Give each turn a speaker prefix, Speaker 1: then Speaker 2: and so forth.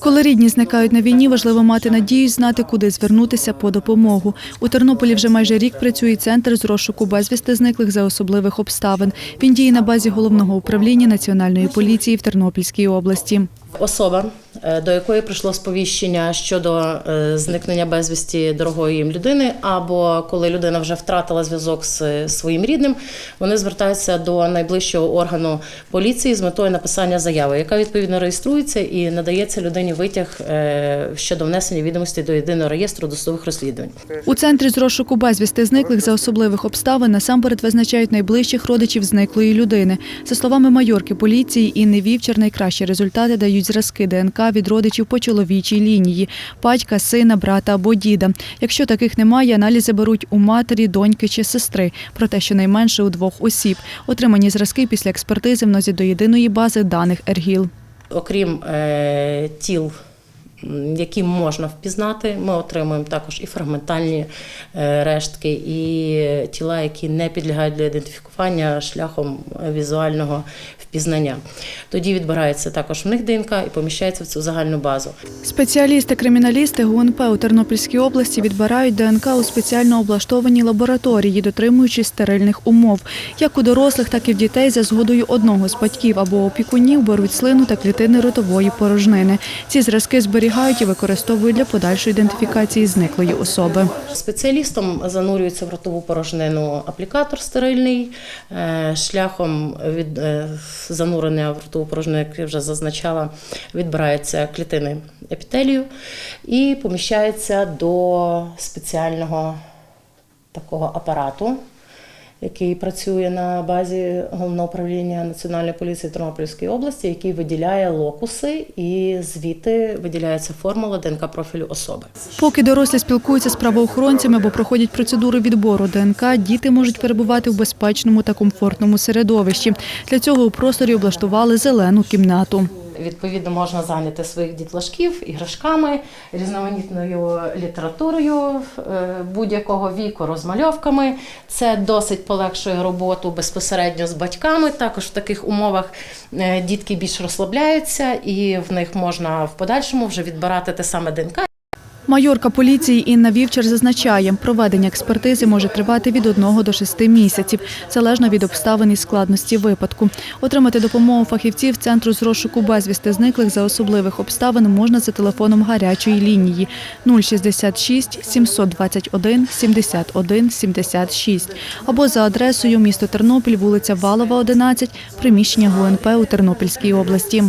Speaker 1: Коли рідні зникають на війні, важливо мати надію знати, куди звернутися по допомогу. У Тернополі вже майже рік працює центр з розшуку безвісти зниклих за особливих обставин. Він діє на базі головного управління національної поліції в Тернопільській області.
Speaker 2: Особа, до якої прийшло сповіщення щодо е, зникнення безвісті дорогої їм людини, або коли людина вже втратила зв'язок з е, своїм рідним, вони звертаються до найближчого органу поліції з метою написання заяви, яка відповідно реєструється і надається людині витяг е, щодо внесення відомостей до єдиного реєстру досудових розслідувань.
Speaker 1: У центрі з розшуку безвісти зниклих за особливих обставин насамперед визначають найближчих родичів зниклої людини. За словами майорки поліції Інни Вівчар, найкращі результати дають зразки ДНК від родичів по чоловічій лінії батька, сина, брата або діда. Якщо таких немає, аналізи беруть у матері, доньки чи сестри. Проте щонайменше у двох осіб. Отримані зразки після експертизи вносять до єдиної бази даних ЕРГІЛ.
Speaker 2: Окрім е, тіл, які можна впізнати, ми отримуємо також і фрагментальні е, рештки, і тіла, які не підлягають для ідентифікування шляхом візуального впізнання. Тоді відбирається також в них ДНК і поміщається в цю загальну базу.
Speaker 1: Спеціалісти-криміналісти ГУНП у Тернопільській області відбирають ДНК у спеціально облаштованій лабораторії, дотримуючись стерильних умов. Як у дорослих, так і в дітей за згодою одного з батьків або опікунів беруть слину та клітини ротової порожнини. Ці зразки зберігають і використовують для подальшої ідентифікації зниклої особи.
Speaker 2: Спеціалістом занурюється в ротову порожнину аплікатор стерильний е, шляхом від е, занурення в ротову порожнину, як я вже зазначала, відбираються клітини епітелію і поміщається до спеціального такого апарату. Який працює на базі головного управління Національної поліції Тернопільської області, який виділяє локуси, і звідти виділяється формула ДНК профілю особи.
Speaker 1: Поки дорослі спілкуються з правоохоронцями або проходять процедуру відбору ДНК, діти можуть перебувати в безпечному та комфортному середовищі. Для цього у просторі облаштували зелену кімнату.
Speaker 2: Відповідно, можна зайняти своїх дітлашків іграшками, різноманітною літературою е, будь-якого віку, розмальовками. Це досить полегшує роботу безпосередньо з батьками. Також в таких умовах е, дітки більш розслабляються, і в них можна в подальшому вже відбирати те саме ДНК.
Speaker 1: Майорка поліції Інна Вівчар зазначає, проведення експертизи може тривати від 1 до 6 місяців, залежно від обставин і складності випадку. Отримати допомогу фахівців Центру з розшуку безвісти зниклих за особливих обставин можна за телефоном гарячої лінії 066 721 71 76 або за адресою місто Тернопіль, вулиця Валова, 11, приміщення ГУНП у Тернопільській області.